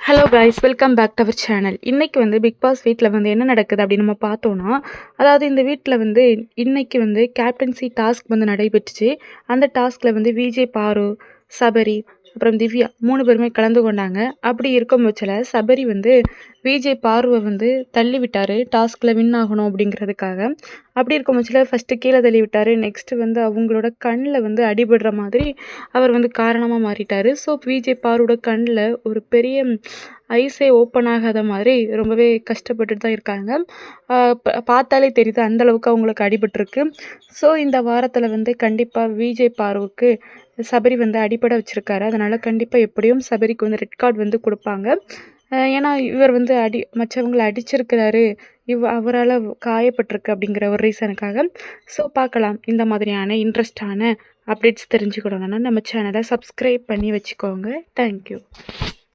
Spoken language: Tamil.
Hello guys welcome back to our channel இன்றைக்கி வந்து பிக் பாஸ் வீட்டில் வந்து என்ன நடக்குது அப்படின்னு நம்ம பார்த்தோன்னா அதாவது இந்த வீட்டில் வந்து இன்றைக்கி வந்து கேப்டன்சி டாஸ்க் வந்து நடைபெற்றுச்சு. அந்த டாஸ்கில் வந்து விஜய் பாரு சபரி அப்புறம் திவ்யா மூணு பேருமே கலந்து கொண்டாங்க. அப்படி இருக்கும் பட்சத்தில் சபரி வந்து விஜய் பார்வை வந்து தள்ளி விட்டார். டாஸ்கில் வின் ஆகணும் அப்படிங்கிறதுக்காக. அப்படி இருக்கும் பட்சத்தில் ஃபஸ்ட்டு கீழே தள்ளி விட்டார். நெக்ஸ்ட்டு வந்து அவங்களோட கண்ணில் வந்து அடிபடுற மாதிரி அவர் வந்து காரணமாக மாறிட்டார். ஸோ விஜய் பாரோட கண்ணில் ஒரு பெரிய ஐஸே ஓப்பன் ஆகாத மாதிரி ரொம்பவே கஷ்டப்பட்டுட்டு தான் இருக்காங்க. ப- பார்த்தாலே தெரியுது அந்தளவுக்கு அவங்களுக்கு அடிபட்டிருக்கு. ஸோ இந்த வாரத்தில் வந்து கண்டிப்பாக விஜய் பார்வுக்கு சபரி வந்து அடிபட வச்சுருக்காரு. அதனால் கண்டிப்பாக எப்படியும் சபரிக்கு வந்து ரெட் கார்டு வந்து கொடுப்பாங்க. ஏன்னா இவர் வந்து அடி மற்றவங்களை அடிச்சிருக்கிறாரு. இவ் அவரால் காயப்பட்டிருக்கு அப்படிங்கிற ஒரு ரீசனுக்காக ஸோ பார்க்கலாம் இந்த மாதிரியான இன்ட்ரெஸ்டான அப்டேட்ஸ் தெரிஞ்சுக்கணுன்னா நம்ம சேனலை சப்ஸ்கிரைப் பண்ணி வச்சுக்கோங்க. தேங்க்யூ